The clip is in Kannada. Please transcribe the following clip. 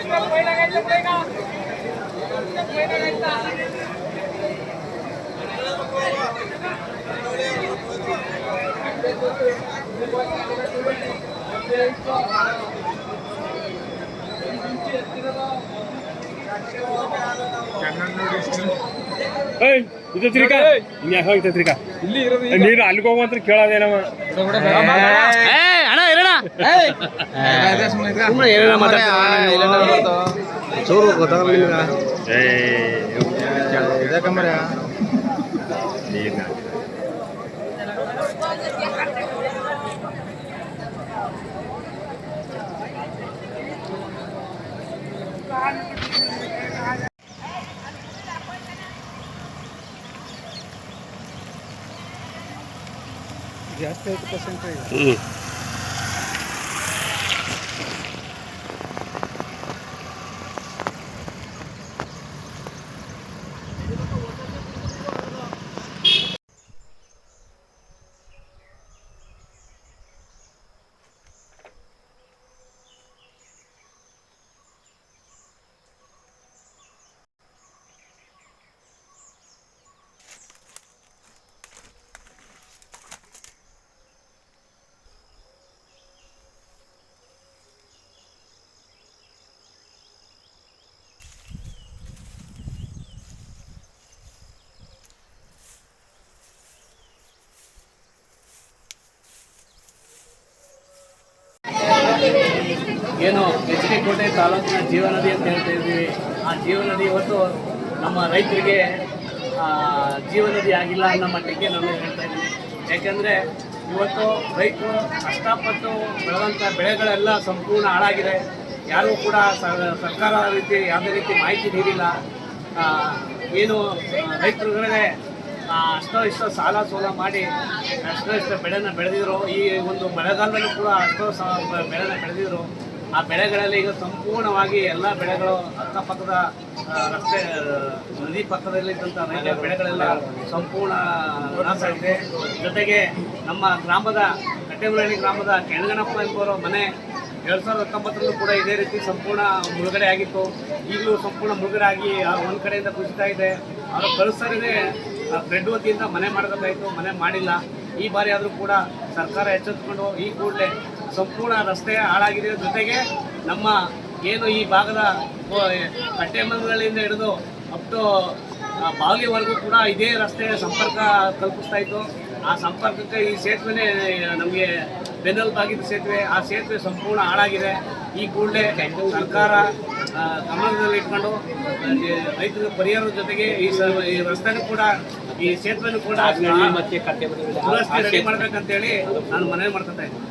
Ella se pega. Ella se pega. Ella se pega. Ella se pega. Ella se pega. ಚೂರು ಜಾಸ್ತಿ ಆಯ್ತು percentage. ಏನು ಎಚ್ ಡಿ ಕೋಟೆ ತಾಲೂಕಿನ ಜೀವನದಿ ಅಂತ ಹೇಳ್ತಾ ಇದ್ದೀವಿ. ಆ ಜೀವನದಿ ಇವತ್ತು ನಮ್ಮ ರೈತರಿಗೆ ಜೀವನದಿ ಆಗಿಲ್ಲ ಅನ್ನೋ ಮಟ್ಟಿಗೆ ನಾನು ಹೇಳ್ತಾ ಇದ್ದೀನಿ. ಯಾಕೆಂದರೆ ಇವತ್ತು ರೈತರು ಕಷ್ಟಪಟ್ಟು ಬೆಳೆದಂಥ ಬೆಳೆಗಳೆಲ್ಲ ಸಂಪೂರ್ಣ ಹಾಳಾಗಿದೆ. ಯಾರೂ ಕೂಡ ಸರ್ಕಾರ ರೀತಿ ಯಾವುದೇ ರೀತಿ ಮಾಹಿತಿ ನೀಡಿಲ್ಲ. ಏನು ರೈತರುಗಳೇ ಅಷ್ಟೋ ಇಷ್ಟೋ ಸಾಲ ಸೋಲ ಮಾಡಿ ಅಷ್ಟೋ ಇಷ್ಟೋ ಬೆಳೆನ ಬೆಳೆದಿದ್ರು. ಈ ಒಂದು ಮಳೆಗಾಲದಲ್ಲೂ ಕೂಡ ಅಷ್ಟೋ ಸ, ಬೆಳೆನ ಬೆಳೆದಿದ್ರು. ಆ ಬೆಳೆಗಳಲ್ಲಿ ಈಗ ಸಂಪೂರ್ಣವಾಗಿ ಎಲ್ಲ ಬೆಳೆಗಳು ಅಕ್ಕಪಕ್ಕದ ರಸ್ತೆ, ನದಿ ಪಕ್ಕದಲ್ಲಿದ್ದಂಥ ರೈತ ಬೆಳೆಗಳೆಲ್ಲ ಸಂಪೂರ್ಣ ನಾಶ ಆಗಿದೆ. ಜೊತೆಗೆ ನಮ್ಮ ಗ್ರಾಮದ ಕಟ್ಟೆಮುರಳಿ ಗ್ರಾಮದ ಕೆಣಗಣಪ್ಪ ಎಂಬುವರ ಮನೆ ಎರಡು ಸಾವಿರದ ಹತ್ತೊಂಬತ್ತರಲ್ಲೂ ಕೂಡ ಇದೇ ರೀತಿ ಸಂಪೂರ್ಣ ಮುಳುಗಡೆ ಆಗಿತ್ತು. ಈಗಲೂ ಸಂಪೂರ್ಣ ಮುಳುಗಡೆ ಆಗಿ ಒಂದು ಕಡೆಯಿಂದ ಕುಸಿತಾ ಇದೆ. ಅವರ ಕಳಿಸೋದೇ ಫ್ರೆಡ್ ವತಿಯಿಂದ ಮನೆ ಮಾಡಬೇಕಾಯಿತು, ಮನೆ ಮಾಡಿಲ್ಲ. ಈ ಬಾರಿ ಆದರೂ ಕೂಡ ಸರ್ಕಾರ ಎಚ್ಚೆತ್ತುಕೊಂಡು ಈ ಕೂಡಲೇ ಸಂಪೂರ್ಣ ರಸ್ತೆ ಹಾಳಾಗಿದೆ. ಜೊತೆಗೆ ನಮ್ಮ ಏನು ಈ ಭಾಗದ ಕಟ್ಟೆಮಂಗಗಳಿಂದ ಹಿಡಿದು ಅಪ್ ಟು ಬಾಗಿವರೆಗೂ ಕೂಡ ಇದೇ ರಸ್ತೆ ಸಂಪರ್ಕ ಕಲ್ಪಿಸ್ತಾ ಇತ್ತು. ಆ ಸಂಪರ್ಕಕ್ಕೆ ಈ ಸೇತುವೆನೇ ನಮಗೆ ಬೆನ್ನೆಲುಬಾಗಿದ್ದ ಸೇತುವೆ. ಆ ಸೇತುವೆ ಸಂಪೂರ್ಣ ಹಾಳಾಗಿದೆ. ಈ ಕೂಡಲೇ ಸರ್ಕಾರ ಗಮನದಲ್ಲಿ ಇಟ್ಕೊಂಡು ರೈತರ ಪರಿಹಾರದ ಜೊತೆಗೆ ಈ ಸ ಈ ರಸ್ತೆನೂ ಕೂಡ ಈ ಸೇತುವೆನೂ ಕೂಡ ದುರಸ್ತಿ ರೆಡಿ ಮಾಡ್ಬೇಕಂತೇಳಿ ನಾನು ಮನವಿ ಮಾಡ್ಕೊತಾ ಇದ್ದೀನಿ.